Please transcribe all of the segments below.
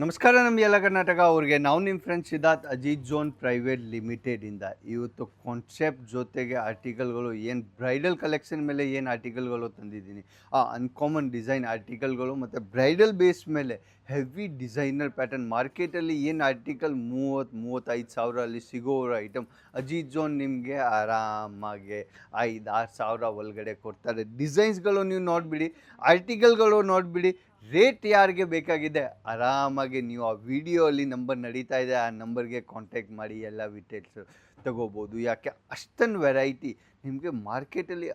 ನಮಸ್ಕಾರ ನಮ್ಮ ಎಲ್ಲ ಕರ್ನಾಟಕ. ಅವ್ರಿಗೆ ನಾವು ನಿಮ್ಮ friend Siddharth Ajit zone private ಲಿಮಿಟೆಡಿಂದ ಇವತ್ತು ಕಾನ್ಸೆಪ್ಟ್ ಜೊತೆಗೆ ಆರ್ಟಿಕಲ್ಗಳು ಏನು ಬ್ರೈಡಲ್ ಕಲೆಕ್ಷನ್ ಮೇಲೆ ಏನು ಆರ್ಟಿಕಲ್ಗಳು ತಂದಿದ್ದೀನಿ. ಆ ಅನ್ಕಾಮನ್ ಡಿಸೈನ್ ಆರ್ಟಿಕಲ್ಗಳು ಮತ್ತು ಬ್ರೈಡಲ್ ಬೇಸ್ ಮೇಲೆ ಹೆವಿ ಡಿಸೈನರ್ ಪ್ಯಾಟರ್ನ್ ಮಾರ್ಕೆಟಲ್ಲಿ ಏನು ಆರ್ಟಿಕಲ್ ಮೂವತ್ತು, ಮೂವತ್ತೈದು ಸಾವಿರ ಅಲ್ಲಿ ಸಿಗೋ ಐಟಮ್ ಅಜಿತ್ ಜೋನ್ ನಿಮಗೆ ಆರಾಮಾಗಿ ಐದು, ಆರು ಸಾವಿರ ಒಳಗಡೆ ಕೊಡ್ತಾರೆ. ಡಿಸೈನ್ಸ್ಗಳು ನೀವು ನೋಡಿಬಿಡಿ ಆರ್ಟಿಕಲ್ಗಳು ನೋಡಿಬಿಡಿ ರೇಟ್ ಯಾರಿಗೆ ಬೇಕಾಗಿದೆ, ಆರಾಮಾಗಿ ನೀವು ಆ ವಿಡಿಯೋ ಅಲ್ಲಿ ನಂಬರ್ ನಡೀತಾ ಇದೆ, ಆ ನಂಬರ್ಗೆ ಕಾಂಟ್ಯಾಕ್ಟ್ ಮಾಡಿ ಎಲ್ಲ ವಿಟೇಲ್ಸ್ ತಗೋಬೋದು. ಯಾಕೆ? ಅಷ್ಟೊಂದು ವೆರೈಟಿ ನಿಮಗೆ ಮಾರ್ಕೆಟಲ್ಲಿ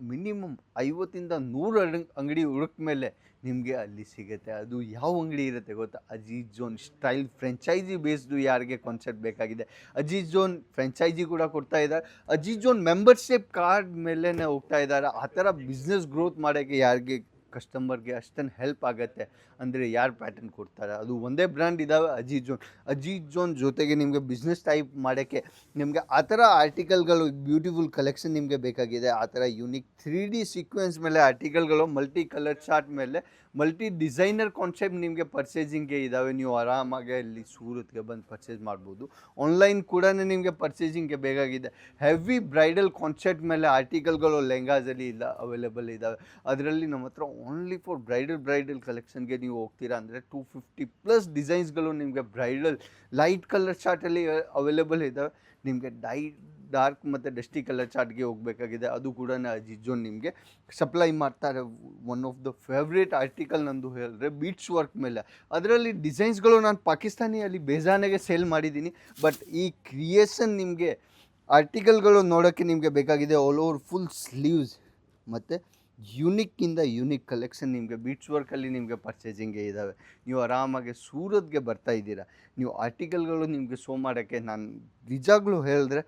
ಮಿನಿಮಮ್ ಐವತ್ತಿಂದ ನೂರು ಅಂಗ್- ಅಂಗಡಿ ಹುಡುಕ್ ಮೇಲೆ ನಿಮಗೆ ಅಲ್ಲಿ ಸಿಗುತ್ತೆ. ಅದು ಯಾವ ಅಂಗಡಿ ಇರುತ್ತೆ ಗೊತ್ತಾ? Aziz zone style franchise based ಯಾರಿಗೆ ಕಾನ್ಸೆಪ್ಟ್ ಬೇಕಾಗಿದೆ? ಅಜೀಜ್ ಜೋನ್ ಫ್ರೆಂಚೈಸಿ ಕೂಡ ಕೊಡ್ತಾ ಇದ್ದಾರೆ. ಅಜೀಜ್ ಜೋನ್ ಮೆಂಬರ್ಶಿಪ್ ಕಾರ್ಡ್ ಮೇಲೇ ಹೋಗ್ತಾ ಇದ್ದಾರೆ. ಆ ಥರ ಬಿಸ್ನೆಸ್ ಗ್ರೋತ್ ಮಾಡೋಕ್ಕೆ ಯಾರಿಗೆ ಕಸ್ಟಮರ್ಗೆ ಅಷ್ಟೊಂದು ಹೆಲ್ಪ್ ಆಗುತ್ತೆ. ಅಂದರೆ ಯಾರು ಪ್ಯಾಟರ್ನ್ ಕೊಡ್ತಾರೆ? ಅದು ಒಂದೇ ಬ್ರ್ಯಾಂಡ್ ಇದ್ದಾವೆ ಅಜೀತ್ ಜೋನ್. ಅಜೀತ್ ಜೋನ್ ಜೊತೆಗೆ ನಿಮಗೆ ಬಿಸ್ನೆಸ್ ಟೈಪ್ ಮಾಡೋಕ್ಕೆ ನಿಮಗೆ ಆ ಥರ ಆರ್ಟಿಕಲ್ಗಳು ಬ್ಯೂಟಿಫುಲ್ ಕಲೆಕ್ಷನ್ ನಿಮಗೆ ಬೇಕಾಗಿದೆ. ಆ ಥರ ಯುನಿಕ್ ತ್ರೀ ಡಿ ಸೀಕ್ವೆನ್ಸ್ ಮೇಲೆ ಆರ್ಟಿಕಲ್ಗಳು ಮಲ್ಟಿ ಕಲರ್ ಚಾರ್ಟ್ ಮೇಲೆ ಮಲ್ಟಿ ಡಿಸೈನರ್ ಕಾನ್ಸೆಪ್ಟ್ ನಿಮಗೆ ಪರ್ಚೇಸಿಂಗ್ಗೆ ಇದ್ದಾವೆ ನೀವು ಆರಾಮಾಗಿ ಇಲ್ಲಿ ಸೂರತ್ಗೆ ಬಂದು ಪರ್ಚೇಸ್ ಮಾಡ್ಬೋದು. ಆನ್ಲೈನ್ ಕೂಡ ನಿಮಗೆ ಪರ್ಚೇಸಿಂಗ್ಗೆ ಬೇಕಾಗಿದೆ. ಹೆವಿ ಬ್ರೈಡಲ್ ಕಾನ್ಸೆಪ್ಟ್ ಮೇಲೆ ಆರ್ಟಿಕಲ್ಗಳು ಲೆಹಂಗಾಸಲ್ಲಿ ಇಲ್ಲ ಅವೈಲೇಬಲ್ ಇದ್ದಾವೆ ಅದರಲ್ಲಿ ನಮ್ಮ ಹತ್ರ ಓನ್ಲಿ ಫಾರ್ ಬ್ರೈಡಲ್ ಬ್ರೈಡಲ್ ಕಲೆಕ್ಷನ್ಗೆ ನೀವು ಹೋಗ್ತೀರಾ ಅಂದರೆ ಟೂ ಫಿಫ್ಟಿ ಪ್ಲಸ್ ಡಿಸೈನ್ಸ್ಗಳು ನಿಮಗೆ ಬ್ರೈಡಲ್ ಲೈಟ್ ಕಲರ್ ಚಾರ್ಟಲ್ಲಿ ಅವೈಲೇಬಲ್ ಇದ್ದಾವೆ ನಿಮಗೆ ಡೈ ಡಾರ್ಕ್ ಮತ್ತು ಡಸ್ಟಿ ಕಲರ್ ಚಾರ್ಟ್ಗೆ ಹೋಗಬೇಕಾಗಿದೆ. ಅದು ಕೂಡ ಅಜಿಜೋನ್ ನಿಮಗೆ ಸಪ್ಲೈ ಮಾಡ್ತಾರೆ. One of the favourite article ನಂದು ಹೇಳಿದ್ರೆ ಬೀಟ್ಸ್ ವರ್ಕ್ ಮೇಲೆ. ಅದರಲ್ಲಿ ಡಿಸೈನ್ಸ್ಗಳು ನಾನು ಪಾಕಿಸ್ತಾನಿಯಲ್ಲಿ ಬೇಜಾನೆಗೆ ಸೇಲ್ ಮಾಡಿದ್ದೀನಿ. ಬಟ್ ಈ ಕ್ರಿಯೇಷನ್ ನಿಮಗೆ ಆರ್ಟಿಕಲ್ಗಳು ನೋಡೋಕ್ಕೆ ನಿಮಗೆ ಬೇಕಾಗಿದೆ ಆಲ್ ಓವರ್ ಫುಲ್ ಸ್ಲೀವ್ಸ್ ಮತ್ತು ಯುನಿಕ್ಕಿಂದ ಯುನಿಕ್ ಕಲೆಕ್ಷನ್ ನಿಮಗೆ ಬೀಟ್ಸ್ ವರ್ಕಲ್ಲಿ ನಿಮಗೆ ಪರ್ಚೇಸಿಂಗ್ಗೆ ಇದ್ದಾವೆ ನೀವು ಆರಾಮಾಗಿ ಸೂರತ್ಗೆ ಬರ್ತಾ ಇದ್ದೀರಾ. ನೀವು ಆರ್ಟಿಕಲ್ಗಳು ನಿಮಗೆ ಶೋ ಮಾಡೋಕ್ಕೆ ನಾನು ನಿಜಾಗ್ಲೂ ಹೇಳಿದ್ರೆ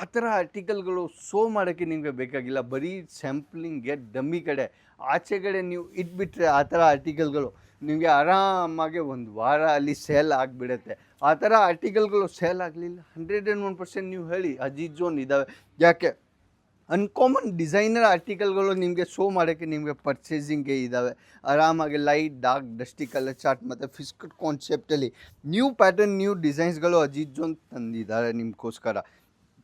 ಆ ಥರ ಆರ್ಟಿಕಲ್ಗಳು ಶೋ ಮಾಡೋಕ್ಕೆ ನಿಮಗೆ ಬೇಕಾಗಿಲ್ಲ. ಬರೀ ಸ್ಯಾಂಪ್ಲಿಂಗ್ಗೆ ಡಮ್ಮಿ ಕಡೆ, ಆಚೆ ಕಡೆ ನೀವು ಇಟ್ಬಿಟ್ರೆ ಆ ಥರ ಆರ್ಟಿಕಲ್ಗಳು ನಿಮಗೆ ಆರಾಮಾಗಿ ಒಂದು ವಾರ ಅಲ್ಲಿ ಸೇಲ್ ಆಗಿಬಿಡುತ್ತೆ. ಆ ಥರ ಆರ್ಟಿಕಲ್ಗಳು ಸೇಲ್ ಆಗಲಿಲ್ಲ. ಹಂಡ್ರೆಡ್ ಆ್ಯಂಡ್ ಒನ್ ಪರ್ಸೆಂಟ್ ನೀವು ಹೇಳಿ ಅಜಿತ್ ಜೋನ್ ಇದ್ದಾವೆ ಯಾಕೆ? ಅನ್ಕಾಮನ್ ಡಿಸೈನರ್ ಆರ್ಟಿಕಲ್ಗಳು ನಿಮಗೆ ಶೋ ಮಾಡೋಕ್ಕೆ ನಿಮಗೆ ಪರ್ಚೇಸಿಂಗ್ಗೆ ಇದ್ದಾವೆ ಆರಾಮಾಗಿ light dark dusty colour chart ಮತ್ತು ಫಿಸ್ಕಟ್ ಕಾನ್ಸೆಪ್ಟಲ್ಲಿ ನ್ಯೂ ಪ್ಯಾಟರ್ನ್ ನ್ಯೂ ಡಿಸೈನ್ಸ್ಗಳು ಅಜಿತ್ ಜೋನ್ ತಂದಿದ್ದಾರೆ ನಿಮಗೋಸ್ಕರ.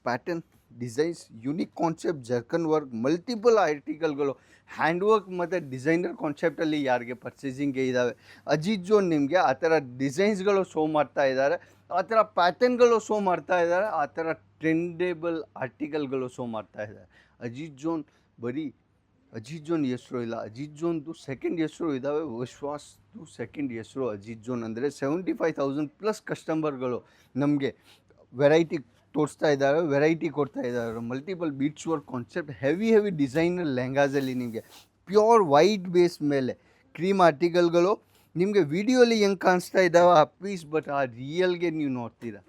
Pattern designs unique concept zircon work multiple ಆರ್ಟಿಕಲ್ಗಳು hand work ಮತ್ತು ಡಿಸೈನರ್ ಕಾನ್ಸೆಪ್ಟಲ್ಲಿ ಯಾರಿಗೆ ಪರ್ಚೇಸಿಂಗ್ಗೆ ಇದ್ದಾವೆ ಅಜಿತ್ ಜೋನ್ ನಿಮಗೆ ಆ ಥರ ಡಿಸೈನ್ಸ್ಗಳು ಶೋ ಮಾಡ್ತಾ ಇದ್ದಾರೆ. ಆ ಥರ ಪ್ಯಾಟರ್ನ್ಗಳು ಶೋ ಮಾಡ್ತಾ ಇದ್ದಾರೆ. ಆ ಥರ ಟ್ರೆಂಡೇಬಲ್ ಆರ್ಟಿಕಲ್ಗಳು ಶೋ ಮಾಡ್ತಾ ಇದ್ದಾರೆ ಅಜಿತ್ ಜೋನ್ ಬರೀ, ಅಜಿತ್ ಜೋನ್ ಹೆಸರು ಇಲ್ಲ. ಅಜಿತ್ ಜೋನ್ದು ಸೆಕೆಂಡ್ ಹೆಸರು ಇದ್ದಾವೆ ವಿಶ್ವಾಸ್ದು ಸೆಕೆಂಡ್ ಹೆಸರು ಅಜಿತ್ ಜೋನ್ ಅಂದರೆ ಸೆವೆಂಟಿ ಫೈವ್ ತೌಸಂಡ್ ಪ್ಲಸ್ ಕಸ್ಟಮರ್ಗಳು ನಮಗೆ ವೆರೈಟಿ ತೋರಿಸ್ತಾ ಇದ್ದಾರೆ ವೆರೈಟಿ ಕೊಡ್ತಾ ಇದ್ದಾರೆ multiple beads work concept heavy heavy designer ಲೆಹಂಗಾಸಲ್ಲಿ ನಿಮಗೆ ಪ್ಯೂರ್ ವೈಟ್ ಬೇಸ್ ಮೇಲೆ ಕ್ರೀಮ್ ಆರ್ಟಿಕಲ್ಗಳು ನಿಮಗೆ ವಿಡಿಯೋಲಿ ಹೆಂಗೆ ಕಾಣಿಸ್ತಾ ಇದ್ದಾವೆ ಆ ಪೀಸ್ ಬಟ್ ಆ ರಿಯಲ್ಗೆ ನೀವು ನೋಡ್ತೀರಾ?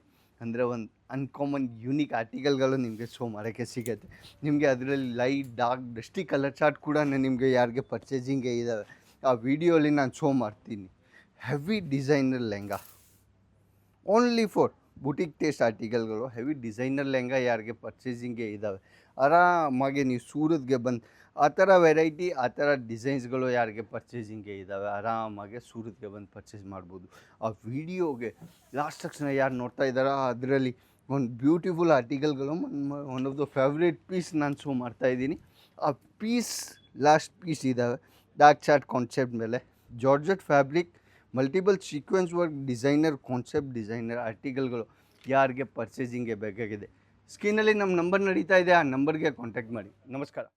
ಅಂದರೆ ಒಂದು ಅನ್ಕಾಮನ್ ಯುನೀಕ್ ಆರ್ಟಿಕಲ್ಗಳು ನಿಮಗೆ ಶೋ ಮಾಡೋಕ್ಕೆ ಸಿಗುತ್ತೆ. ನಿಮಗೆ ಅದರಲ್ಲಿ light dark dusty colour chart ಕೂಡ ನಿಮಗೆ ಯಾರಿಗೆ ಪರ್ಚೇಸಿಂಗ್ಗೆ ಇದ್ದಾವೆ ಆ ವಿಡಿಯೋಲಿ ನಾನು ಶೋ ಮಾಡ್ತೀನಿ. Heavy designer lehenga only for boutique taste ಆರ್ಟಿಕಲ್ಗಳು heavy designer lehenga ಯಾರಿಗೆ ಪರ್ಚೇಸಿಂಗೇ ಇದ್ದಾವೆ ಆರಾಮಾಗಿ ನೀವು ಸೂರತ್ಗೆ ಬಂದು ಆ ಥರ ವೆರೈಟಿ, ಆ ಥರ ಡಿಸೈನ್ಸ್ಗಳು ಯಾರಿಗೆ ಪರ್ಚೇಸಿಂಗ್ಗೆ ಇದ್ದಾವೆ, ಆರಾಮಾಗಿ ಸೂರತ್ಗೆ ಬಂದು ಪರ್ಚೇಸ್ ಮಾಡ್ಬೋದು. ಆ ವಿಡಿಯೋಗೆ ಲಾಸ್ಟ್ ತಕ್ಷಣ ಯಾರು ನೋಡ್ತಾ ಇದ್ದಾರೋ ಅದರಲ್ಲಿ ಒಂದು beautiful ಆರ್ಟಿಕಲ್ಗಳು one of the favourite piece ನಾನು ಶೋ ಮಾಡ್ತಾ ಇದ್ದೀನಿ. ಆ ಪೀಸ್ ಲಾಸ್ಟ್ ಪೀಸ್ ಇದ್ದಾವೆ. ಡಾರ್ಕ್ ಚಾರ್ಟ್ ಕಾನ್ಸೆಪ್ಟ್ ಮೇಲೆ georgette fabric multiple sequence work designer concept designer ಆರ್ಟಿಕಲ್ಗಳು ಯಾರಿಗೆ ಪರ್ಚೇಸಿಂಗ್ಗೆ ಬೇಕಾಗಿದೆ. ಸ್ಕ್ರೀನಲ್ಲಿ ನಮ್ಮ ನಂಬರ್ ನಡೀತಾ ಇದೆ ಆ ನಂಬರ್ಗೆ ಕಾಂಟ್ಯಾಕ್ಟ್ ಮಾಡಿ. ನಮಸ್ಕಾರ.